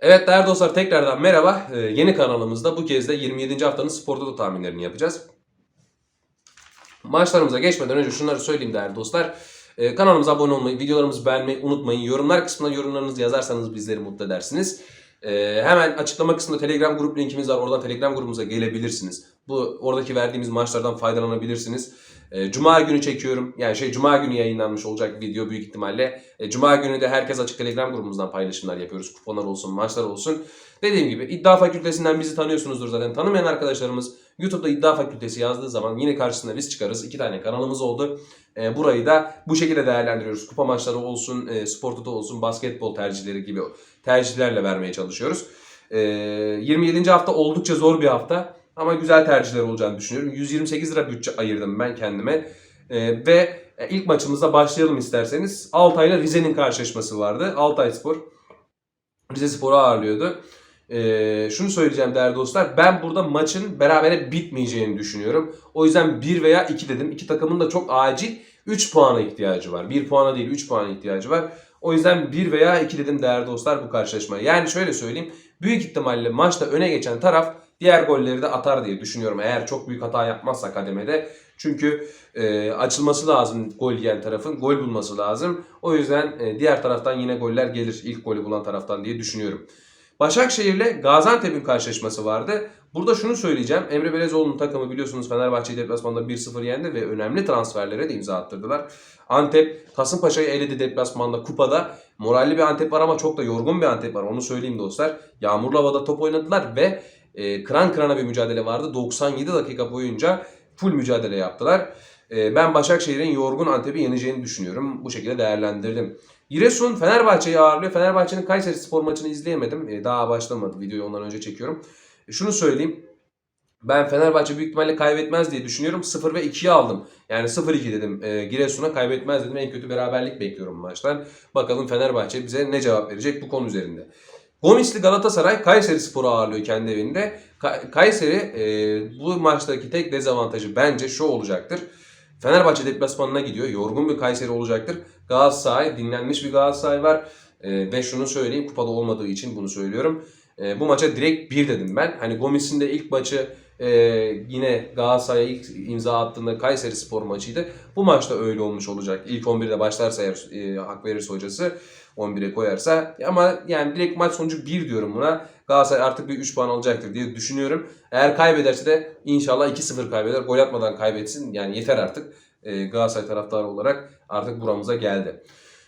Evet değerli dostlar tekrardan merhaba. Ee, yeni kanalımızda bu kez de 27. haftanın spor toto tahminlerini yapacağız. Maçlarımıza geçmeden önce şunları söyleyeyim değerli dostlar. Ee, kanalımıza abone olmayı, videolarımızı beğenmeyi unutmayın. Yorumlar kısmına yorumlarınızı yazarsanız bizleri mutlu edersiniz. Ee, hemen açıklama kısmında Telegram grup linkimiz var. Oradan Telegram grubumuza gelebilirsiniz. Bu oradaki verdiğimiz maçlardan faydalanabilirsiniz. Ee, Cuma günü çekiyorum. Yani şey Cuma günü yayınlanmış olacak video büyük ihtimalle. E, Cuma günü de herkes açık Telegram grubumuzdan paylaşımlar yapıyoruz. Kuponlar olsun, maçlar olsun. Dediğim gibi İddia Fakültesinden bizi tanıyorsunuzdur zaten. Tanımayan arkadaşlarımız YouTube'da İddia Fakültesi yazdığı zaman yine karşısında biz çıkarız. İki tane kanalımız oldu. E, burayı da bu şekilde değerlendiriyoruz. Kupa maçları olsun, e, spor toto olsun, basketbol tercihleri gibi tercihlerle vermeye çalışıyoruz. E, 27. hafta oldukça zor bir hafta. Ama güzel tercihler olacağını düşünüyorum. 128 lira bütçe ayırdım ben kendime. E, ve ilk maçımızda başlayalım isterseniz. Altay ile Rize'nin karşılaşması vardı. Altay Spor Rize Spor'u ağırlıyordu. Ee, şunu söyleyeceğim değerli dostlar. Ben burada maçın berabere bitmeyeceğini düşünüyorum. O yüzden 1 veya 2 dedim. İki takımın da çok acil 3 puana ihtiyacı var. 1 puana değil 3 puana ihtiyacı var. O yüzden 1 veya 2 dedim değerli dostlar bu karşılaşmaya. Yani şöyle söyleyeyim. Büyük ihtimalle maçta öne geçen taraf diğer golleri de atar diye düşünüyorum. Eğer çok büyük hata yapmazsa kademede. Çünkü e, açılması lazım gol yiyen tarafın. Gol bulması lazım. O yüzden e, diğer taraftan yine goller gelir. ilk golü bulan taraftan diye düşünüyorum. Başakşehir ile Gaziantep'in karşılaşması vardı. Burada şunu söyleyeceğim. Emre Belezoğlu'nun takımı biliyorsunuz Fenerbahçe'yi deplasmanda 1-0 yendi ve önemli transferlere de imza attırdılar. Antep Kasımpaşa'yı eledi deplasmanda kupada. Moralli bir Antep var ama çok da yorgun bir Antep var. Onu söyleyeyim dostlar. Yağmurlu havada top oynadılar ve e, kıran kırana bir mücadele vardı. 97 dakika boyunca full mücadele yaptılar. E, ben Başakşehir'in yorgun Antep'i yeneceğini düşünüyorum. Bu şekilde değerlendirdim. Giresun Fenerbahçe'yi ağırlıyor. Fenerbahçe'nin Kayseri Spor maçını izleyemedim. E, daha başlamadı. Videoyu ondan önce çekiyorum. E, şunu söyleyeyim. Ben Fenerbahçe büyük ihtimalle kaybetmez diye düşünüyorum. 0 ve 2'yi aldım. Yani 0-2 dedim. E, Giresun'a kaybetmez dedim. En kötü beraberlik bekliyorum maçtan. Bakalım Fenerbahçe bize ne cevap verecek bu konu üzerinde. Gomisli Galatasaray Kayseri Spor'u ağırlıyor kendi evinde. Ka- Kayseri e, bu maçtaki tek dezavantajı bence şu olacaktır. Fenerbahçe deplasmanına gidiyor. Yorgun bir Kayseri olacaktır. Galatasaray dinlenmiş bir Galatasaray var. E, ve şunu söyleyeyim kupada olmadığı için bunu söylüyorum. E, bu maça direkt 1 dedim ben. Hani Gomis'in de ilk maçı e, yine Galatasaray'a ilk imza attığında Kayseri Spor maçıydı. Bu maçta öyle olmuş olacak. İlk 11'de başlarsa eğer e, hak verirse hocası 11'e koyarsa. Ama yani direkt maç sonucu 1 diyorum buna. Galatasaray artık bir 3 puan alacaktır diye düşünüyorum. Eğer kaybederse de inşallah 2-0 kaybeder. Gol atmadan kaybetsin. Yani yeter artık. E, Galatasaray taraftarı olarak artık buramıza geldi.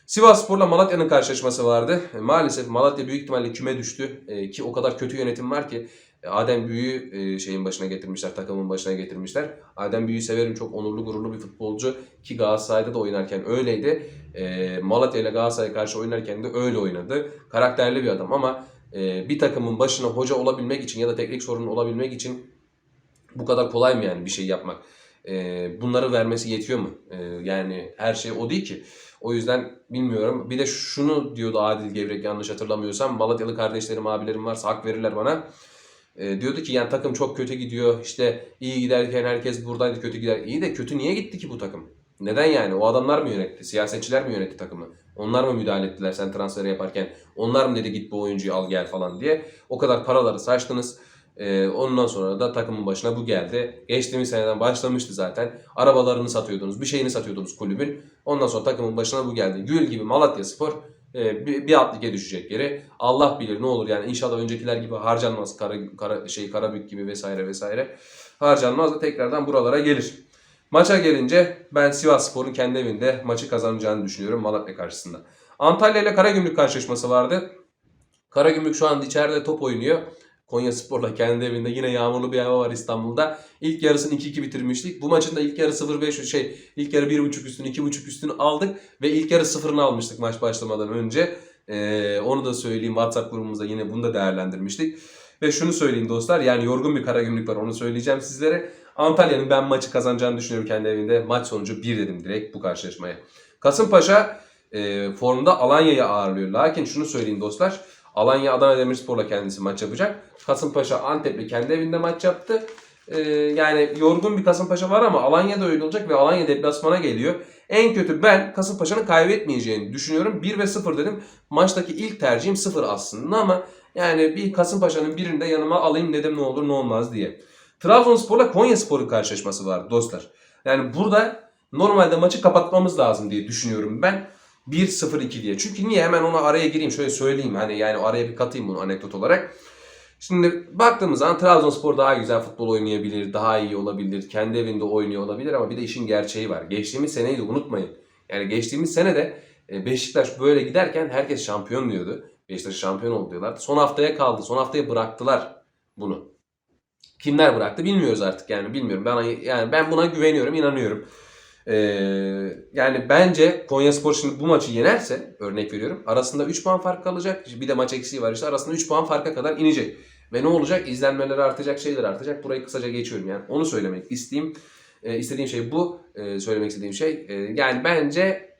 Sivas Spor'la Malatya'nın karşılaşması vardı. E, maalesef Malatya büyük ihtimalle küme düştü. E, ki o kadar kötü yönetim var ki Adem Büyü'yü e, şeyin başına getirmişler, takımın başına getirmişler. Adem Büyü'yü severim. Çok onurlu, gururlu bir futbolcu ki Galatasaray'da da oynarken öyleydi. Malatya ile Galatasaray'a karşı oynarken de öyle oynadı. Karakterli bir adam ama e, bir takımın başına hoca olabilmek için ya da teknik sorun olabilmek için bu kadar kolay mı yani bir şey yapmak? E, bunları vermesi yetiyor mu? E, yani her şey o değil ki. O yüzden bilmiyorum. Bir de şunu diyordu Adil Gevrek yanlış hatırlamıyorsam. Malatyalı kardeşlerim, abilerim varsa hak verirler bana. E, diyordu ki yani takım çok kötü gidiyor. İşte iyi giderken herkes buradaydı kötü gider. İyi de kötü niye gitti ki bu takım? Neden yani? O adamlar mı yönetti? Siyasetçiler mi yönetti takımı? Onlar mı müdahale ettiler sen transferi yaparken? Onlar mı dedi git bu oyuncuyu al gel falan diye? O kadar paraları saçtınız. Ee, ondan sonra da takımın başına bu geldi. Geçtiğimiz seneden başlamıştı zaten. Arabalarını satıyordunuz, bir şeyini satıyordunuz kulübün. Ondan sonra takımın başına bu geldi. Gül gibi Malatya Spor e, bir, bir alt düşecek yeri. Allah bilir ne olur yani inşallah öncekiler gibi harcanmaz. Kara, kara, şey Karabük gibi vesaire vesaire. Harcanmaz da tekrardan buralara gelir. Maça gelince ben Sivas Spor'un kendi evinde maçı kazanacağını düşünüyorum Malatya karşısında. Antalya ile Karagümrük karşılaşması vardı. Karagümrük şu anda içeride top oynuyor. Konya Spor'la kendi evinde yine yağmurlu bir hava var İstanbul'da. İlk yarısını 2-2 bitirmiştik. Bu maçın da ilk yarı 0-5 şey ilk yarı 1.5 üstünü 2.5 üstünü aldık ve ilk yarı 0'ını almıştık maç başlamadan önce. Ee, onu da söyleyeyim WhatsApp grubumuzda yine bunu da değerlendirmiştik. Ve şunu söyleyeyim dostlar yani yorgun bir Karagümrük var onu söyleyeceğim sizlere. Antalya'nın ben maçı kazanacağını düşünüyorum kendi evinde. Maç sonucu 1 dedim direkt bu karşılaşmaya. Kasımpaşa e, formda Alanya'yı ağırlıyor. Lakin şunu söyleyeyim dostlar. Alanya Adana Demirspor'la kendisi maç yapacak. Kasımpaşa Antep'le kendi evinde maç yaptı. e, yani yorgun bir Kasımpaşa var ama Alanya'da öyle ve Alanya deplasmana geliyor. En kötü ben Kasımpaşa'nın kaybetmeyeceğini düşünüyorum. 1 ve 0 dedim. Maçtaki ilk tercihim 0 aslında ama yani bir Kasımpaşa'nın birini de yanıma alayım dedim ne olur ne olmaz diye. Trabzonspor'la Konyaspor'un karşılaşması var dostlar. Yani burada normalde maçı kapatmamız lazım diye düşünüyorum ben. 1-0-2 diye. Çünkü niye hemen ona araya gireyim şöyle söyleyeyim hani yani araya bir katayım bunu anekdot olarak. Şimdi baktığımız zaman Trabzonspor daha güzel futbol oynayabilir, daha iyi olabilir, kendi evinde oynuyor olabilir ama bir de işin gerçeği var. Geçtiğimiz seneyi de unutmayın. Yani geçtiğimiz sene de e, Beşiktaş böyle giderken herkes şampiyon diyordu. Beşiktaş şampiyon oldu diyorlardı. Son haftaya kaldı. Son haftaya bıraktılar bunu. Kimler bıraktı bilmiyoruz artık yani bilmiyorum. Ben yani ben buna güveniyorum, inanıyorum. Ee, yani bence Konyaspor şimdi bu maçı yenerse örnek veriyorum arasında 3 puan fark kalacak. Bir de maç eksiği var işte arasında 3 puan farka kadar inecek. Ve ne olacak? İzlenmeleri artacak, şeyler artacak. Burayı kısaca geçiyorum yani. Onu söylemek isteyeyim. Ee, istediğim şey bu. Ee, söylemek istediğim şey. Ee, yani bence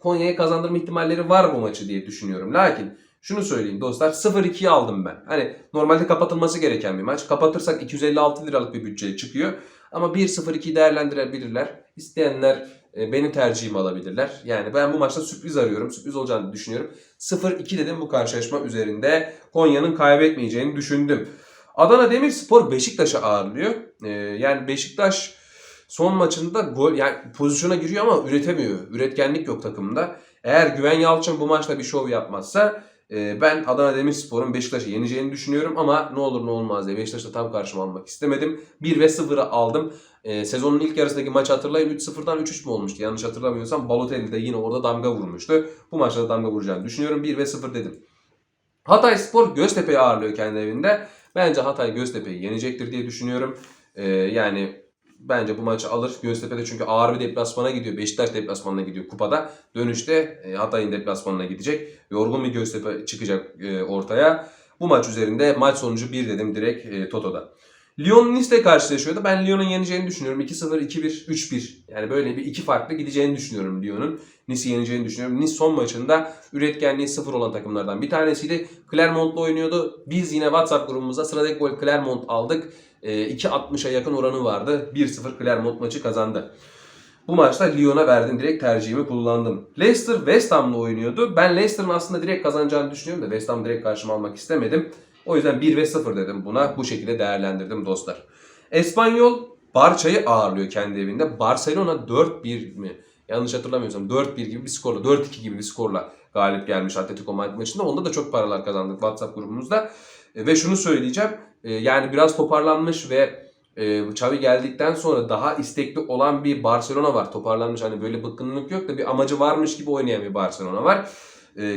Konya'ya kazandırma ihtimalleri var bu maçı diye düşünüyorum. Lakin şunu söyleyeyim dostlar 0-2'yi aldım ben. Hani normalde kapatılması gereken bir maç. Kapatırsak 256 liralık bir bütçe çıkıyor. Ama 1-0-2'yi değerlendirebilirler. İsteyenler e, benim tercihimi alabilirler. Yani ben bu maçta sürpriz arıyorum. Sürpriz olacağını düşünüyorum. 0-2 dedim bu karşılaşma üzerinde. Konya'nın kaybetmeyeceğini düşündüm. Adana Demirspor Beşiktaş'ı ağırlıyor. E, yani Beşiktaş son maçında gol yani pozisyona giriyor ama üretemiyor. Üretkenlik yok takımda. Eğer Güven Yalçın bu maçta bir şov yapmazsa e, ben Adana Demirspor'un Beşiktaş'ı yeneceğini düşünüyorum ama ne olur ne olmaz diye Beşiktaş'ta tam karşıma almak istemedim. 1 ve 0'ı aldım. E, sezonun ilk yarısındaki maç hatırlayın 3-0'dan 3-3 mü olmuştu? Yanlış hatırlamıyorsam Balotelli de yine orada damga vurmuştu. Bu maçta da damga vuracağını düşünüyorum. 1 ve 0 dedim. Hatay Spor Göztepe'yi ağırlıyor kendi evinde. Bence Hatay Göztepe'yi yenecektir diye düşünüyorum. E, yani bence bu maçı alır. Göztepe'de çünkü ağır bir deplasmana gidiyor. Beşiktaş deplasmanına gidiyor kupada. Dönüşte e, Hatay'ın deplasmanına gidecek. Yorgun bir Göztepe çıkacak e, ortaya. Bu maç üzerinde maç sonucu 1 dedim direkt e, Toto'da. Lyon Nice'le karşılaşıyordu. Ben Lyon'un yeneceğini düşünüyorum. 2-0, 2-1, 3-1. Yani böyle bir iki farklı gideceğini düşünüyorum Lyon'un. Nice'i yeneceğini düşünüyorum. Nice son maçında üretkenliği sıfır olan takımlardan bir tanesiydi. Clermont'la oynuyordu. Biz yine WhatsApp grubumuzda sıradaki gol Clermont aldık. E, 2.60'a yakın oranı vardı. 1-0 Clermont maçı kazandı. Bu maçta Lyon'a verdim. Direkt tercihimi kullandım. Leicester West Ham'la oynuyordu. Ben Leicester'ın aslında direkt kazanacağını düşünüyorum da West Ham direkt karşıma almak istemedim. O yüzden 1 ve 0 dedim buna. Bu şekilde değerlendirdim dostlar. Espanyol Barça'yı ağırlıyor kendi evinde. Barcelona 4-1 mi? Yanlış hatırlamıyorsam 4-1 gibi bir skorla, 4-2 gibi bir skorla galip gelmiş Atletico Madrid maçında. Onda da çok paralar kazandık WhatsApp grubumuzda. E, ve şunu söyleyeceğim. E, yani biraz toparlanmış ve e, Xavi geldikten sonra daha istekli olan bir Barcelona var. Toparlanmış hani böyle bıkkınlık yok da bir amacı varmış gibi oynayan bir Barcelona var.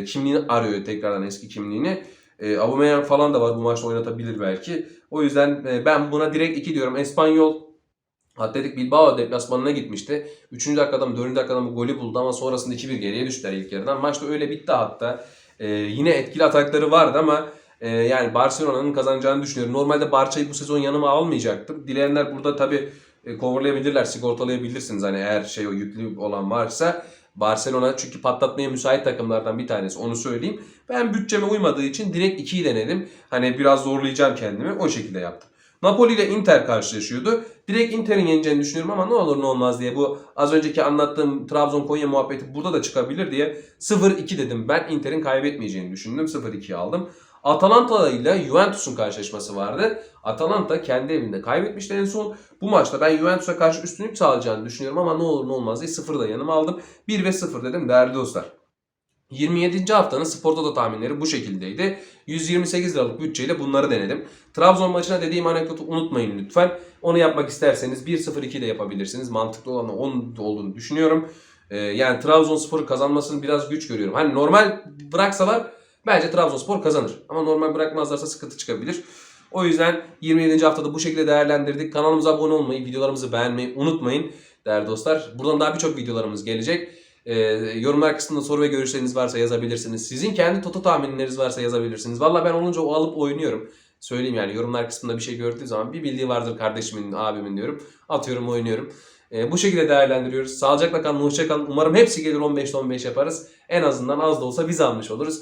Kimliğini arıyor tekrardan eski kimliğini. E, Aubameyang falan da var bu maçta oynatabilir belki. O yüzden e, ben buna direkt 2 diyorum. Espanyol Atletik Bilbao deplasmanına gitmişti. 3. dakikada mı 4. dakikada mı golü buldu ama sonrasında 2-1 geriye düştüler ilk yarıdan. Maçta öyle bitti hatta. E, yine etkili atakları vardı ama e, yani Barcelona'nın kazanacağını düşünüyorum. Normalde Barça'yı bu sezon yanıma almayacaktım. Dileyenler burada tabi e, coverlayabilirler, sigortalayabilirsiniz. Hani eğer şey o yüklü olan varsa. Barcelona çünkü patlatmaya müsait takımlardan bir tanesi onu söyleyeyim. Ben bütçeme uymadığı için direkt 2'yi denedim. Hani biraz zorlayacağım kendimi o şekilde yaptım. Napoli ile Inter karşılaşıyordu. Direkt Inter'in yeneceğini düşünüyorum ama ne olur ne olmaz diye bu az önceki anlattığım Trabzon Konya muhabbeti burada da çıkabilir diye 0-2 dedim. Ben Inter'in kaybetmeyeceğini düşündüm. 0-2'yi aldım. Atalanta ile Juventus'un karşılaşması vardı. Atalanta kendi evinde kaybetmişti en son. Bu maçta ben Juventus'a karşı üstünlük sağlayacağını düşünüyorum ama ne olur ne olmaz diye 0 da yanıma aldım. 1 ve 0 dedim değerli dostlar. 27. haftanın Sportoto da tahminleri bu şekildeydi. 128 liralık bütçeyle bunları denedim. Trabzon maçına dediğim anekdotu unutmayın lütfen. Onu yapmak isterseniz 1-0-2 de yapabilirsiniz. Mantıklı olan onun olduğunu düşünüyorum. Ee, yani Trabzonspor'u kazanmasını biraz güç görüyorum. Hani normal bıraksalar bence Trabzonspor kazanır. Ama normal bırakmazlarsa sıkıntı çıkabilir. O yüzden 27. haftada bu şekilde değerlendirdik. Kanalımıza abone olmayı, videolarımızı beğenmeyi unutmayın değerli dostlar. Buradan daha birçok videolarımız gelecek. Ee, yorumlar kısmında soru ve görüşleriniz varsa yazabilirsiniz. Sizin kendi toto tahminleriniz varsa yazabilirsiniz. Valla ben olunca o alıp oynuyorum. Söyleyeyim yani yorumlar kısmında bir şey gördüğü zaman bir bildiği vardır kardeşimin, abimin diyorum. Atıyorum, oynuyorum. Ee, bu şekilde değerlendiriyoruz. Sağlıcakla kalın, hoşça kalın. Umarım hepsi gelir 15'te 15 yaparız. En azından az da olsa biz almış oluruz.